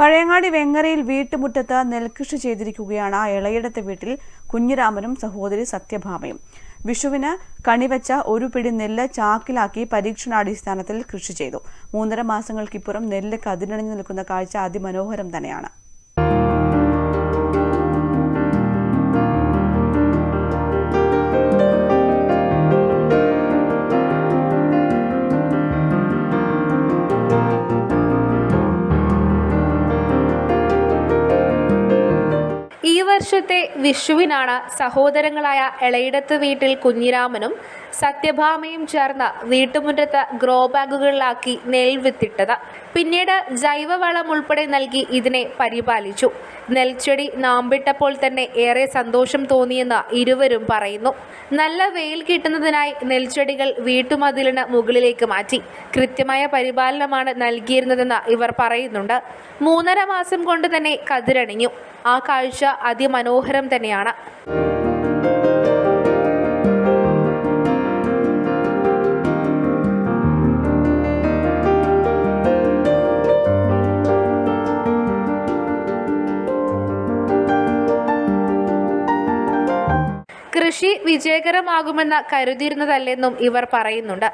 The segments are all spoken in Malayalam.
പഴയങ്ങാടി വെങ്ങരയിൽ വീട്ടുമുറ്റത്ത് നെൽകൃഷി ചെയ്തിരിക്കുകയാണ് ഇളയിടത്തെ വീട്ടിൽ കുഞ്ഞിരാമനും സഹോദരി സത്യഭാമയും. വിഷുവിന് കണിവച്ച ഒരു പിടി നെല്ല് ചാക്കിലാക്കി പരീക്ഷണാടിസ്ഥാനത്തിൽ കൃഷി ചെയ്തു. മൂന്നര മാസങ്ങൾക്കിപ്പുറം നെല്ല് കതിരണിഞ്ഞു നിൽക്കുന്ന കാഴ്ച അതിമനോഹരം തന്നെയാണ്. വർഷത്തെ വിഷുവിനാണ് സഹോദരങ്ങളായ എളയിടത്ത് വീട്ടിൽ കുഞ്ഞിരാമനും സത്യഭാമയും ചേർന്ന് വീട്ടുമുറ്റത്ത് ഗ്രോ ബാഗുകളിലാക്കി നെൽവിത്തിട്ടത് പിന്നീട് ജൈവവളം ഉൾപ്പെടെ നൽകി ഇതിനെ പരിപാലിച്ചു. നെൽച്ചെടി നാമ്പിട്ടപ്പോൾ തന്നെ ഏറെ സന്തോഷം തോന്നിയെന്ന് ഇരുവരും പറയുന്നു. നല്ല വെയിൽ കിട്ടുന്നതിനായി നെൽച്ചെടികൾ വീട്ടുമതിലിന് മുകളിലേക്ക് മാറ്റി കൃത്യമായ പരിപാലനമാണ് നൽകിയിരുന്നതെന്ന് ഇവർ പറയുന്നുണ്ട്. മൂന്നര മാസം കൊണ്ട് തന്നെ കതിരണിഞ്ഞു. ആ കാഴ്ച അതിമനോഹരം തന്നെയാണ്. കൃഷി വിജയകരമാകുമെന്ന് കരുതിയിരുന്നതല്ലെന്നും ഇവർ പറയുന്നുണ്ട്.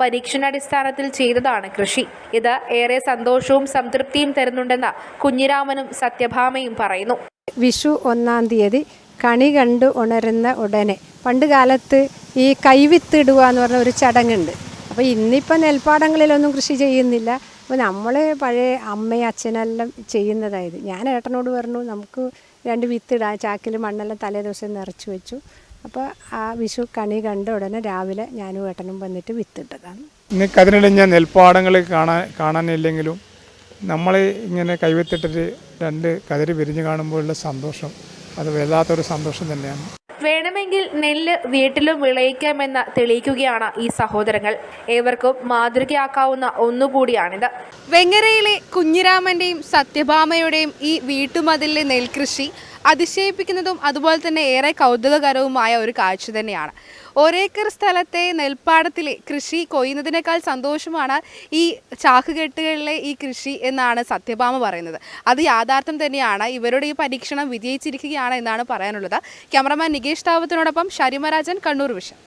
പരീക്ഷണാടിസ്ഥാനത്തിൽ ചെയ്തതാണ് കൃഷി. ഇത് ഏറെ സന്തോഷവും സംതൃപ്തിയും തരുന്നുണ്ടെന്ന് കുഞ്ഞിരാമനും സത്യഭാമയും പറയുന്നു. വിഷു ഒന്നാം തീയതി കണി കണ്ടു ഉണരുന്ന ഉടനെ പണ്ട് കാലത്ത് ഈ കൈവിത്തിടുക എന്ന് പറഞ്ഞ ഒരു ചടങ്ങുണ്ട്. അപ്പോൾ ഇന്നിപ്പോൾ നെൽപ്പാടങ്ങളിലൊന്നും കൃഷി ചെയ്യുന്നില്ല. അപ്പോൾ നമ്മൾ പഴയ അമ്മയും അച്ഛനെല്ലാം ചെയ്യുന്നതായത്. ഞാൻ ഏട്ടനോട് പറഞ്ഞു നമുക്ക് രണ്ട് വിത്തിടാം. ചാക്കിൽ മണ്ണെല്ലാം തലേ ദിവസം നിറച്ച് വെച്ചു. അപ്പോൾ ആ വിഷു കണി കണ്ട ഉടനെ രാവിലെ ഞാനും ഏട്ടനും വന്നിട്ട് വിത്തിട്ടതാണ്. ഇന്ന് ഞാൻ നെൽപ്പാടങ്ങൾ കാണാൻ കാണാനില്ലെങ്കിലും നമ്മൾ ഇങ്ങനെ കൈവത്തിട്ടിട്ട് രണ്ട് കതിര് പിരിഞ്ഞ് കാണുമ്പോഴുള്ള സന്തോഷം അത് വല്ലാത്തൊരു സന്തോഷം തന്നെയാണ്. വേണമെങ്കിൽ നെല്ല് വീട്ടിലും വിളയിക്കാമെന്ന് തെളിയിക്കുകയാണ് ഈ സഹോദരങ്ങൾ. ഏവർക്കും മാതൃകയാക്കാവുന്ന ഒന്നുകൂടിയാണിത്. വെങ്ങരയിലെ കുഞ്ഞിരാമന്റെയും സത്യഭാമയുടെയും ഈ വീട്ടുമതിലെ നെൽകൃഷി അതിശയിപ്പിക്കുന്നതും അതുപോലെ തന്നെ ഏറെ കൗതുകകരവുമായ ഒരു കാഴ്ച തന്നെയാണ്. ഒരേക്കർ സ്ഥലത്തെ നെൽപ്പാടത്തിലെ കൃഷി കൊയ്യുന്നതിനേക്കാൾ സന്തോഷമാണ് ഈ ചാക്കുകെട്ടുകളിലെ ഈ കൃഷി എന്നാണ് സത്യഭാമ പറയുന്നത്. അത് യാഥാർത്ഥ്യം തന്നെയാണ്. ഇവരുടെ ഈ പരീക്ഷണം വിജയിച്ചിരിക്കുകയാണ് എന്നാണ് പറയാനുള്ളത്. ക്യാമറമാൻ നികേഷ് താവത്തിനോടൊപ്പം ശരിമരാജൻ കണ്ണൂർ വിഷൻ.